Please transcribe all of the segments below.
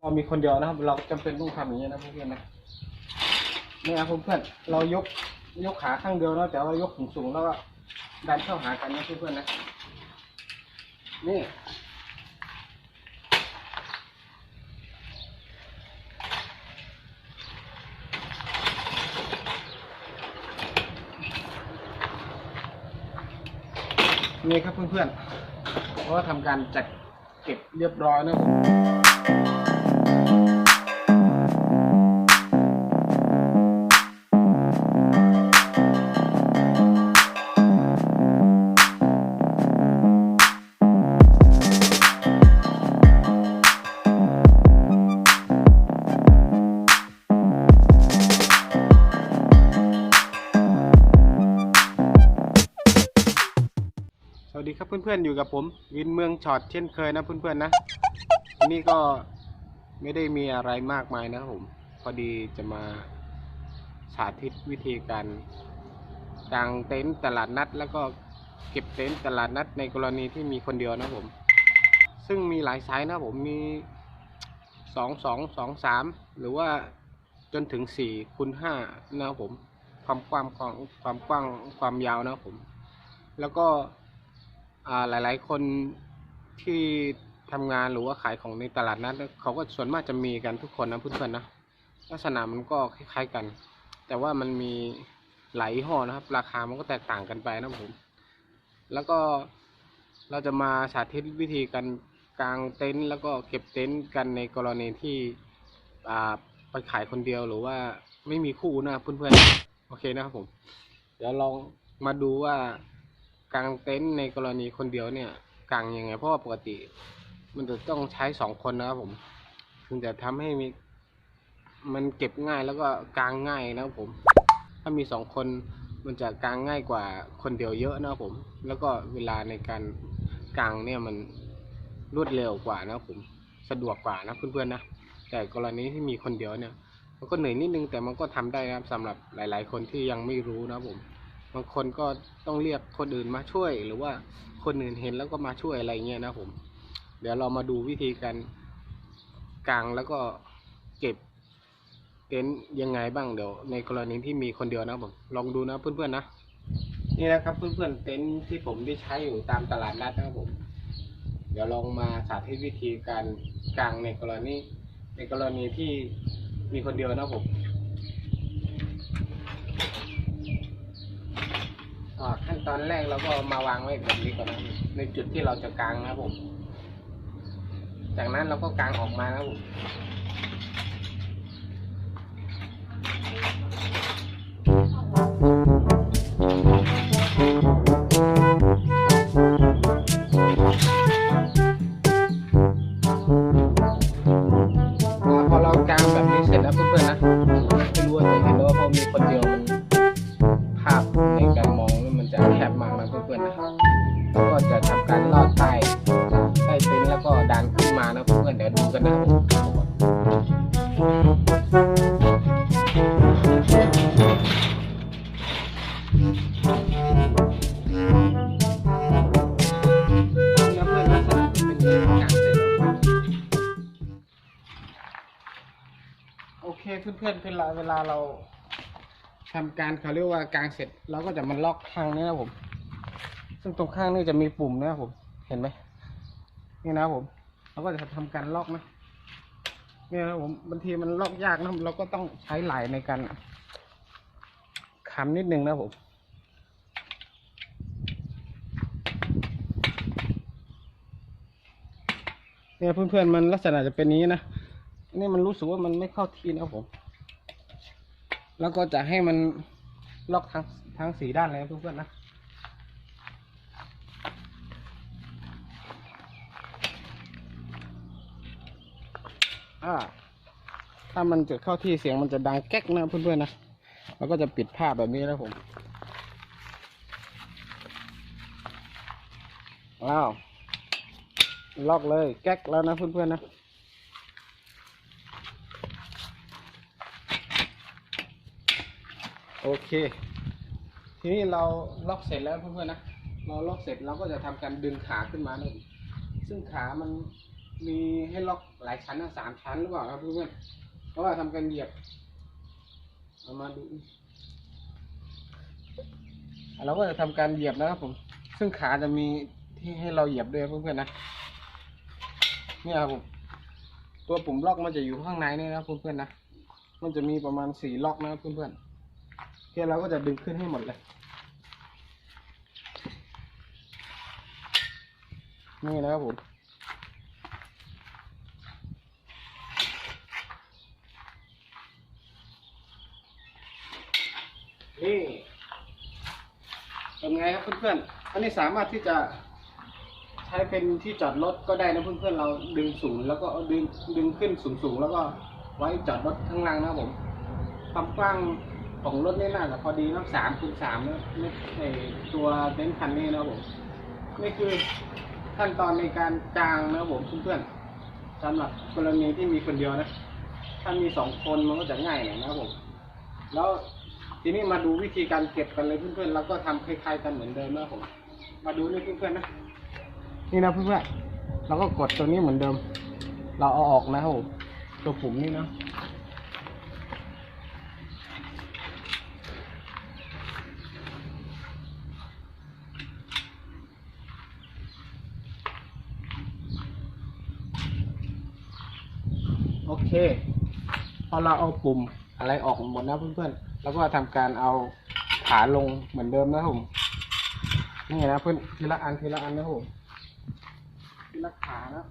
เรามีคนเดียวนะครับ เราจำเป็นต้องทำอย่างนี้นะเพื่อนๆนะนี่นะเพื่อนๆเรายกยกขาข้างเดียวนะแต่ว่ายกสูงๆแล้วก็ดันเข้าหากันนะเพื่อนๆนะนี่นี่ครับเพื่อนๆ เพราะว่าทำการจัดเก็บเรียบร้อยนะผม ครับเพื่อนๆอยู่กับผม วินเมืองช็อตเช่นเคยนะเพื่อนๆนะวันนี้ก็ไม่ได้มีอะไรมากมายนะผม พอดีจะมาสาธิตวิธีการกางเต็นท์ตลาดนัด แล้วก็เก็บเต็นท์ตลาดนัดในกรณีที่มีคนเดียวนะผม ซึ่งมีหลายไซส์นะผมมีสองสองสองสามหรือว่าจนถึงสี่คูณห้านะครับผมความกว้างของความกว้างความยาวนะผม แล้วก็ หลาย ๆ คนที่ทำงานหรือว่าขายของในตลาดนัดเขาก็ส่วนมากจะมีกันทุกคนนะเพื่อนๆนะลักษณะมันก็คล้าย ๆกัน แต่ว่ามันมีหลายยี่ห้อนะครับ ราคามันก็แตกต่างกันไปนะผมแล้วก็เราจะมาสาธิตวิธีการกางเต็นท์แล้วก็เก็บเต็นท์กันในกรณีที่อ่าไปขายคนเดียวหรือว่าไม่มีคู่นะเพื่อนๆโอเคนะครับผม เดี๋ยวลองมาดูว่า กางเต็นท์ในกรณีคนเดียวเนี่ยกางยังไง เพราะว่าปกติ มันจะต้องใช้สองคนนะครับผมถึงจะทำให้มีมันเก็บง่ายแล้วก็กางง่ายนะครับผม ถ้ามีสองคนมันจะกางง่ายกว่าคนเดียวเยอะนะครับผม แล้วก็เวลาในการกางเนี่ยมันรวดเร็วกว่านะครับผมสะดวกกว่านะเพื่อนๆนะแต่กรณีที่มีคนเดียวเนี่ยมันก็เหนื่อยนิดนึงแต่มันก็ทำได้นะครับสำหรับหลาย ๆ คนที่ยังไม่รู้นะครับผม บางคนก็ต้องเรียกคนอื่นมาช่วย หรือว่าคนอื่นเห็นแล้วก็มาช่วยอะไรเงี้ยนะผม เดี๋ยวเรามาดูวิธีการกางแล้วก็เก็บเต็นท์ยังไงบ้างเดี๋ยว ในกรณีที่มีคนเดียวนะผมลองดูนะเพื่อนๆนะนี่นะครับเพื่อนๆเต็นท์ที่ผมได้ใช้อยู่ตามตลาดนัดนะครับผม เดี๋ยวลองมาสาธิตวิธีการกางในกรณีในกรณีที่มีคนเดียวนะผม อ่าขั้นตอนแรกเราก็มาวางไว้แบบนี้ก่อนนะในจุดที่เราจะกางนะผม จากนั้นเราก็กางออกมานะผม เพื่อนเวลาเวลาเราทำการเขาเรียกว่ากางเสร็จเราก็จะมาล็อกข้างนี้นะผม ซึ่งตรงข้างนี้จะมีปุ่มนะผม เห็นไหมนี่นะผมเราก็จะทำการล็อกนะเนี่ยนะผมบางทีมันล็อกยากนะเราก็ต้องใช้ไหลในการค้ำนิดนึงนะผมเนี่ยเพื่อนๆมันลักษณะจะเป็นนี้นะนนี้มันรู้สึกว่ามันไม่เข้าทีนะผม แล้วก็จะให้มันล็อกทั้งทั้งสีด้านเลยเพื่อนๆนะอ่าถ้ามันจะเข้าที่เสียงมันจะดังแก๊กนะเพื่อนๆนะเราก็จะปิดผ้าแบบนี้นะผมว้าวล็อกเลยแก๊กแล้วนะเพื่อนๆนะ โอเค ทีนี้เราล็อกเสร็จแล้วเพื่อนๆนะเราล็อกเสร็จเราก็จะทำการดึงขาขึ้นมานะซึ่งขามันมีให้ล็อกหลายชั้นนะสามชั้นหรือเปล่าครับเพื่อนๆเพราะว่าทำการเหยียบเอามาดูเราก็จะทำการเหยียบนะครับผม ซึ่งขาจะมีที่ให้เราเหยียบด้วยเพื่อนๆนะเนี่ยครับผมตัวปุ่มล็อกมันจะอยู่ข้างในนี่นะเพื่อนๆนะ มันจะมีประมาณสี่ล็อกนะเพื่อนๆ เคเราก็จะดึงขึ้นให้หมดเลยนี่นะครับผมนี่เป็นไงครับเพื่อนๆ อันนี้สามารถที่จะใช้เป็นที่จอดรถก็ได้นะเพื่อนๆ เราดึงสูงแล้วก็ดึงดึงขึ้นสูงๆ แล้วก็ไว้จอดรถข้างล่างนะครับผม ความกว้าง ของรถนี่น่าจะพอดีนะสามคูณสามนะไม่ในตัวเต็นท์คันนี้นะผมนี่คือขั้นตอนในการจางนะผมเพื่อนๆสำหรับกรณีที่มีคนเดียวนะ ถ้ามีสองคนมันก็จะง่ายหน่อยนะผมแล้วทีนี้มาดูวิธีการเก็บกันเลยเพื่อนๆเราก็ทำคล้ายๆกันเหมือนเดิมนะผมมาดูนี่เพื่อนๆนะนี่นะเพื่อนๆเราก็กดตัวนี้เหมือนเดิม เราเอาออกนะครับผมตัวปุ่มนี่นะ เค พอเราเอาปุ่มอะไรออกหมดนะเพื่อนๆ แล้วก็ทำการเอาขาลงเหมือนเดิมนะครับผมนี่นะเพื่อนทีละอันทีละอันนะครับผมทีละขานะ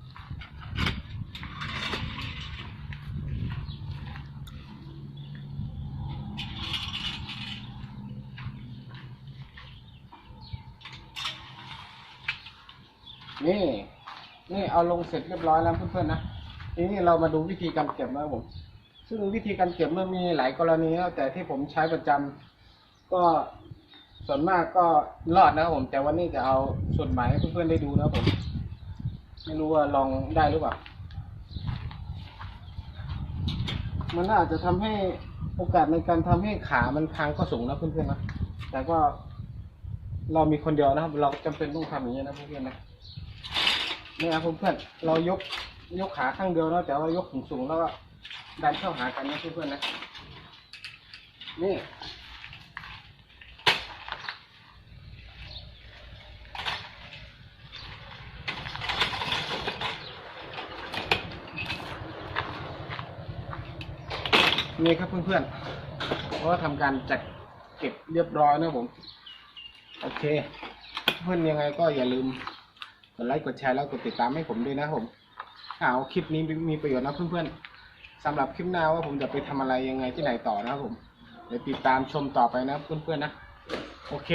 นี่ นี่เอาลงเสร็จเรียบร้อยแล้วเพื่อนๆนะ ทีนี้เรามาดูวิธีการเก็บนะครับผม ซึ่งวิธีการเก็บมันมีหลายกรณีนะแต่ที่ผมใช้ประจำก็ส่วนมากก็รอดนะครับผม แต่วันนี้จะเอาส่วนใหม่ให้เพื่อนๆได้ดูนะครับผม ไม่รู้ว่าลองได้หรือเปล่ามันอาจจะทำให้โอกาสในการทำให้ขามันพังก็สูงนะเพื่อนๆนะ แต่ก็เรามีคนเดียวนะครับ เราจำเป็นต้องทำอย่างนี้นะเพื่อนๆนะนี่ครับเพื่อนๆเรายก ยกขาข้างเดียวนะแต่ว่ายกสูงๆแล้วก็ดันเข้าหากันนะเพื่อนๆนะนี่นี่ครับเพื่อนๆเพราะว่าทำการจัดเก็บเรียบร้อยนะผม โอเค เพื่อนยังไงก็อย่าลืมกดไลค์กดแชร์แล้วกดติดตามให้ผมด้วยนะผม อ้าวคลิปนี้มีประโยชน์นะเพื่อนๆสำหรับคลิปหน้าว่าผมจะไปทำอะไรยังไงที่ไหนต่อนะครับผม เดี๋ยวติดตามชมต่อไปนะเพื่อนๆนะ โอเค